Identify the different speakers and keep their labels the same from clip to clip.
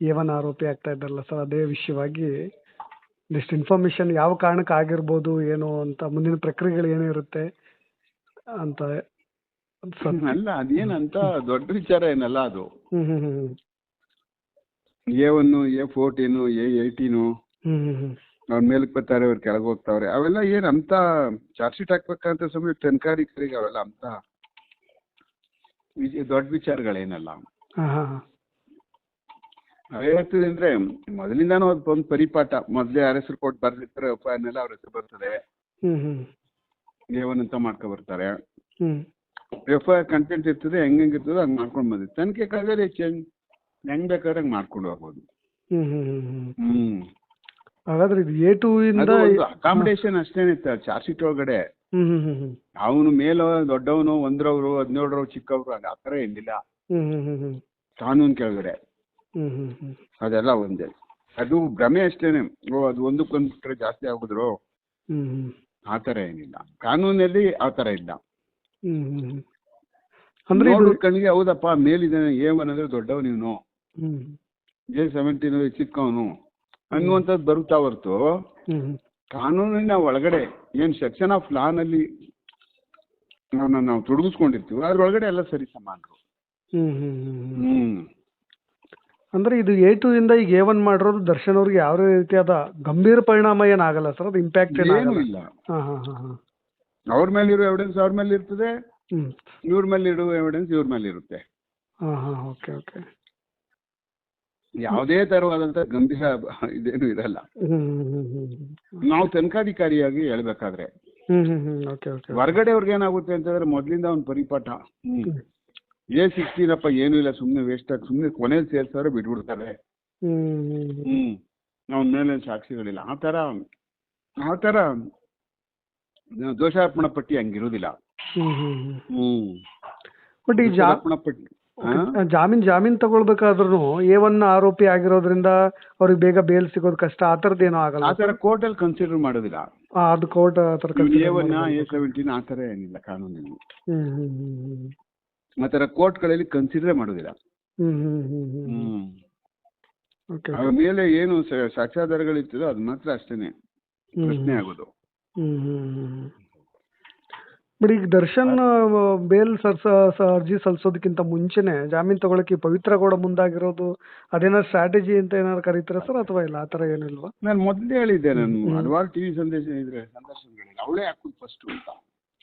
Speaker 1: A one ಆರೋಪಿ ಆಗ್ತಾ ಇದ್ದಾರಲ್ಲ ಸರ್ ಅದೇ ವಿಷಯವಾಗಿ ಇಷ್ಟು ಇನ್ಫಾರ್ಮೇಷನ್ ಯಾವ ಕಾರಣಕ್ಕೆ ಆಗಿರ್ಬೋದು ಏನು ಅಂತ ಮುಂದಿನ ಪ್ರಕ್ರಿಯೆಗಳು ಏನಿರುತ್ತೆ ಅಂತ ಸರ್.
Speaker 2: ಅಲ್ಲ ಅದೇನಂತ ದೊಡ್ಡ ವಿಚಾರ ಏನಲ್ಲ ಅದು.
Speaker 1: ಹ್ಞೂ ಹ್ಞೂ ಹ್ಞೂ
Speaker 2: A one A fourteen A eighteen
Speaker 1: ಹ್ಞೂ ಹ್ಞೂ ಹ್ಞೂ
Speaker 2: ಅವ್ರ ಮೇಲಕ್ಕೆ ಬರ್ತಾರೆ ಅವ್ರು ಕೆಳಗೆ ಹೋಗ್ತಾವ್ರೆ. ಅವೆಲ್ಲ ಏನ್ ಅಂತ ಚಾರ್ಜ್ ಶೀಟ್ ಹಾಕ್ಬೇಕಂತ ಸಮಯ ತನಕಾಧಿಕಾರಿಗೆ ಅವೆಲ್ಲ ಅಂತ. ದೊಡ್ಡ ವಿಚಾರಗಳೇನಲ್ಲ.
Speaker 1: ಹಾಂ ಹಾಂ ಹಾಂ.
Speaker 2: ಅವೇನಾಗ್ತದೆ ಅಂದ್ರೆ ಮೊದಲಿಂದಾನು ಅದು ಒಂದು ಪರಿಪಾಠ. ಮೊದಲೇ ಆರ್ ಎಸ್ ರಿಪೋರ್ಟ್ ಬರ್ದಿರ್ತಾರೆ ಉಪಾಯನೆಲ್ಲ ಅವ್ರ ಹೆಸರು ಬರ್ತದೆ. ಹ್ಮ್ ಅಂತ ಮಾಡ್ಕೊ ಬರ್ತಾರೆ.
Speaker 1: ಹ್ಮ್.
Speaker 2: ಎಫ್ ಐ ಕಂಟೆಂಟ್ ಇರ್ತದೆ ಹೆಂಗ್ ಹೆಂಗ್ ಇರ್ತದೆ ಹಂಗ್ ಮಾಡ್ಕೊಂಡು ಬಂದಿದೆ ತನಿಖೆ ಕಾಗದ ಚೇಂಜ್ ಹೆಂಗ್ ಬೇಕಾದ್ರೆ ಹಂಗ್ ಮಾಡ್ಕೊಂಡು ಹೋಗ್ಬೋದು. ಹ್ಮ್
Speaker 1: ಹಾಗಾದ್ರೆ ಇದು ಎ ಟೂ ಇಂದ
Speaker 2: ಅಕಾಮಿಡೇಷನ್ ಅಷ್ಟೇನೆ ಚಾರ್ಜ್ ಶೀಟ್ ಒಳಗಡೆ. ಅವನು ಮೇಲ ದೊಡ್ಡವನು ಒಂದ್ರವ್ರು ಹದಿನೇಳರವ್ರು ಚಿಕ್ಕವ್ರು ಆತರ ಆ ಥರ ಏನಿಲ್ಲ.
Speaker 1: ಹ್ಞೂ
Speaker 2: ಕಾನೂನು ಕೆಳಗಡೆ. ಅದೆಲ್ಲ ಒಂದೇ. ಅದು ಭ್ರಮೆ ಅಷ್ಟೇನೆ. ಓ ಅದು ಒಂದಕ್ಕೊಂದು ಬಿಟ್ರೆ ಜಾಸ್ತಿ ಆಗಿದ್ರು? ಆ ಥರ ಏನಿಲ್ಲ. ಕಾನೂನಲ್ಲಿ ಆ ಥರ ಇಲ್ಲ.
Speaker 1: ಅಂದರೆ
Speaker 2: ಕಣ್ಣಿಗೆ ಹೌದಪ್ಪ ಮೇಲಿದ್ದಾನೆ ಏ ಒನ್ ಅಂದ್ರೆ ದೊಡ್ಡವ ನೀವು
Speaker 1: ಹ್ಞೂ
Speaker 2: ಎ ಸೆವೆಂಟೀನ್ ಚಿಕ್ಕವನು ಅನ್ನುವಂಥದ್ದು ಬರುತ್ತಾ ಹೊರತು? ಕಾನೂನಿನ ಒಳಗಡೆ ಏನು ಸೆಕ್ಷನ್ ಆಫ್ ಲಾನಲ್ಲಿ ನಾವು ನಾವು ತೊಡಗಿಸ್ಕೊಂಡಿರ್ತೀವಿ ಅದ್ರೊಳಗಡೆ ಎಲ್ಲ ಸರಿ ಸಮಾನರು. ಹ್ಮ್.
Speaker 1: ಅಂದರೆ ಇದು ಎ ಟು ಇಂದ ಈಗ ಎ ಒನ್ ಮಾಡಿರೋದು ದರ್ಶನ್ ಅವ್ರಿಗೆ ಯಾವುದೇ ರೀತಿಯಾದ ಗಂಭೀರ ಪರಿಣಾಮ ಏನಾಗಲ್ಲ ಸರ್ ಅದು ಇಂಪ್ಯಾಕ್ಟ್
Speaker 2: ಏನೂ
Speaker 1: ಏನಾಗಲ್ಲ
Speaker 2: ಇಲ್ಲ.
Speaker 1: ಹಾಂ ಹಾಂ ಹಾಂ ಹಾಂ.
Speaker 2: ಅವ್ರ ಮೇಲೆ ಇರೋ ಎವಿಡೆನ್ಸ್ ಅವ್ರ ಮೇಲೆ ಇರ್ತದೆ.
Speaker 1: ಹ್ಞೂ
Speaker 2: ಇವ್ರ ಮೇಲೆ ಇರೋ ಎವಿಡೆನ್ಸ್ ಇವ್ರ ಮೇಲೆ ಇರುತ್ತೆ.
Speaker 1: ಹಾಂ ಹಾಂ ಓಕೆ ಓಕೆ
Speaker 2: ಯಾವುದೇ ತರವಾದಂತ ಗಂಭೀರ ಇದೇನು ಇರಲ್ಲ.
Speaker 1: ಹ್ಞೂ ಹ್ಞೂ ಹ್ಞೂ ಹ್ಞೂ
Speaker 2: ನಾವು ತನಿಖಾಧಿಕಾರಿಯಾಗಿ ಹೇಳ್ಬೇಕಾದ್ರೆ
Speaker 1: ಹ್ಞೂ ಹ್ಞೂ ಹ್ಞೂ ಓಕೆ ಓಕೆ
Speaker 2: ಹೊರಗಡೆ ಅವ್ರಿಗೆ ಏನಾಗುತ್ತೆ ಅಂತಂದ್ರೆ ಮೊದಲಿಂದ ಒಂದು ಪರಿಪಾಠ. ಎ ಸಿಕ್ಸ್ಟೀನಪ್ಪ ಏನೂ ಇಲ್ಲ ಸುಮ್ಮನೆ ವೇಸ್ಟ್ ಆಗಿ ಸುಮ್ಮನೆ ಕೊನೆಯಲ್ಲಿ ಸೇರ್ಸಾರ ಬಿಟ್ಬಿಡ್ತಾರೆ.
Speaker 1: ಹ್ಞೂ
Speaker 2: ಹ್ಮ್ ಅವನ ಮೇಲೆ ಸಾಕ್ಷಿಗಳಿಲ್ಲ. ಆ ಥರ ಆ ಥರ ದೋಷಾರ್ಪಣ ಪಟ್ಟಿ ಹಂಗಿರೋದಿಲ್ಲ.
Speaker 1: ಹ್ಞೂ
Speaker 2: ಹ್ಮ್
Speaker 1: ಬಟ್ ಈ
Speaker 2: ಪಟ್ಟಿ?
Speaker 1: ಜಾಮೀನ್ ಜಾಮೀನ್ ತಗೊಳ್ಬೇಕಾದ್ರೂ ಎ ಒನ್ ಆರೋಪಿ ಆಗಿರೋದ್ರಿಂದ ಅವ್ರಿಗೆ ಬೇಗ ಬೇಲ್ ಸಿಗೋದು ಕಷ್ಟ. ಆ ಥರದ್ದು ಏನೂ ಆಗಲ್ಲ.
Speaker 2: ಆ ಥರ ಕೋರ್ಟಲ್ಲಿ ಕನ್ಸಿಡರ್ ಮಾಡೋದಿಲ್ಲ.
Speaker 1: ಆ, ಅದು ಕೋರ್ಟ್ ಆ ಥರ
Speaker 2: ಎ ಒನ್ ಎ ಸೆವೆಂಟೀನ್ ಆ ಥರ ಏನಿಲ್ಲ
Speaker 1: ಹ್ಞೂ
Speaker 2: ಆ ಕೋರ್ಟ್ ಕೋರ್ಟ್ಗಳಲ್ಲಿ ಕನ್ಸಿಡರ್ ಮಾಡೋದಿಲ್ಲ. ಹ್ಮ್
Speaker 1: ಓಕೆ
Speaker 2: ಅದ್ರ ಮೇಲೆ ಏನು ಸ- ಸಾಕ್ಷ್ಯಾಧಾರಗಳಿರ್ತದೋ ಅದು ಮಾತ್ರ ಅಷ್ಟೇನೆ. ಪ್ರಶ್ನೆ ಆಗೋದು.
Speaker 1: ಹ್ಞೂ ಬಟ್ ಈಗ ದರ್ಶನ್ ಬೇಲ್ ಸರ್ಸ ಸ- ಅರ್ಜಿ ಸಲ್ಲಿಸೋದಕ್ಕಿಂತ ಮುಂಚೆನೆ ಜಾಮೀನ್ ತಗೊಳಕ್ಕೆ ಪವಿತ್ರ ಗೌಡ ಮುಂದಾಗಿರೋದು ಅದೇನಾದ್ರು ಸ್ಟ್ರಾಟಜಿ ಅಂತ ಏನಾದ್ರು ಕರೀತೀರಾ ಸರ್ ಅಥವಾ ಇಲ್ಲ ಆ ಥರ ಏನಿಲ್ವಾ?
Speaker 2: ನಾನು ಮೊದಲೇ ಹೇಳಿದ್ದೆ ನಾನು ಹಲವಾರು ಟಿವಿ ಸಂದೇಶ ಇದ್ರೆ ಸಂದರ್ಶನಗಳಲ್ಲಿ. ಅವಳೇ ಹಾಕುದು ಫಸ್ಟ್ ಅಂತ.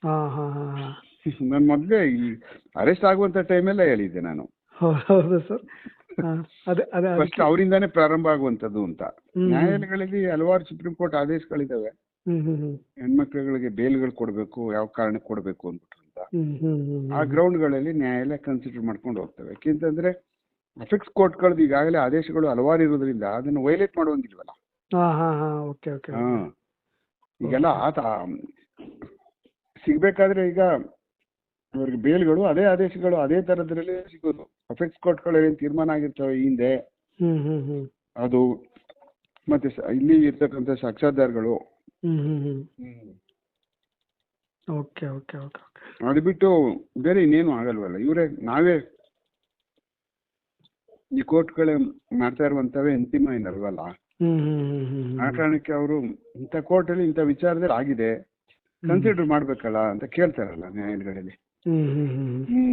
Speaker 1: ಹಾ ಹಾ ಹಾಂ.
Speaker 2: ನಾನು ಮೊದಲೇ ಈ ಅರೆಸ್ಟ್ ಆಗುವಂತ ಟೈಮೆಲ್ಲ ಹೇಳಿದ್ದೆ ನಾನು.
Speaker 1: ಹೌದು ಸರ್ ಹಾಂ ಅದೇ ಅದೇ
Speaker 2: ಫಸ್ಟ್ ಅವರಿಂದಾನೇ ಪ್ರಾರಂಭ ಆಗುವಂತದ್ದು ಅಂತ. ನ್ಯಾಯಾಲಯಗಳಲ್ಲಿ ಹಲವಾರು ಸುಪ್ರೀಂ ಕೋರ್ಟ್ ಆದೇಶಗಳಿದಾವೆ. ಹೆಣ್ಮಕ್ಳುಗಳಿಗೆ ಬೇಲ್ಗಳು ಕೊಡಬೇಕು ಯಾವ ಕಾರಣಕ್ಕೆ ಕೊಡಬೇಕು ಅಂದ್ಬಿಟ್ಟು ಅಂತ ಆ ಗ್ರೌಂಡ್ಗಳಲ್ಲಿ ನ್ಯಾಯಾಲಯ ಕನ್ಸಿಡರ್ ಮಾಡ್ಕೊಂಡು ಹೋಗ್ತವೆ. ಯಾಕೆಂತಂದ್ರೆ ಅಫೆಕ್ಸ್ ಕೋರ್ಟ್ಗಳದ್ದು ಈಗಾಗಲೇ ಆದೇಶಗಳು ಹಲವಾರು ಇರೋದ್ರಿಂದ ಅದನ್ನು ವೈಲೇಟ್ ಮಾಡುವಂಗಿಲ್ವಲ್ಲ. ಈಗೆಲ್ಲ ಆತ ಸಿಗ್ಬೇಕಾದ್ರೆ ಈಗ ಅವ್ರಿಗೆ ಬೇಲ್ಗಳು ಅದೇ ಆದೇಶಗಳು ಅದೇ ತರದ್ರಲ್ಲಿ ಸಿಗೋದು. ಅಫೆಕ್ಸ್ ಕೋರ್ಟ್ಗಳು ಏನ್ ತೀರ್ಮಾನ ಆಗಿರ್ತವೆ ಈ ಹಿಂದೆ ಅದು ಮತ್ತೆ ಸ- ಇಲ್ಲಿ ಇರ್ತಕ್ಕಂತ ಸಾಕ್ಷಾಧಾರಗಳು
Speaker 1: ಹ್ಞೂ ಹ್ಞೂ ಹ್ಞೂ ಓಕೆ ಓಕೆ ಓಕೆ ಓಕೆ.
Speaker 2: ಅದು ಬಿಟ್ಟು ಬೇರೆ ಇನ್ನೇನು ಆಗಲ್ವಲ್ಲ. ಇವರೇ ನಾವೇ ಈ ಕೋರ್ಟ್ಗಳೇ ಮಾಡ್ತಾ ಇರುವಂತವೇ ಅಂತಿಮ ಏನಲ್ವಲ್ಲ? ಆ ಕಾರಣಕ್ಕೆ ಅವರು ಇಂಥ ಕೋರ್ಟಲ್ಲಿ ಇಂಥ ವಿಚಾರದಲ್ಲಿ ಆಗಿದೆ. ಕನ್ಸಿಡರ್ ಮಾಡ್ಬೇಕಲ್ಲ ಅಂತ ಕೇಳ್ತಾರಲ್ಲ ನ್ಯಾಯಾಲಯಗಳಲ್ಲಿ.
Speaker 1: ಹ್ಞೂ ಹ್ಞೂ ಹ್ಞೂ ಹ್ಞೂ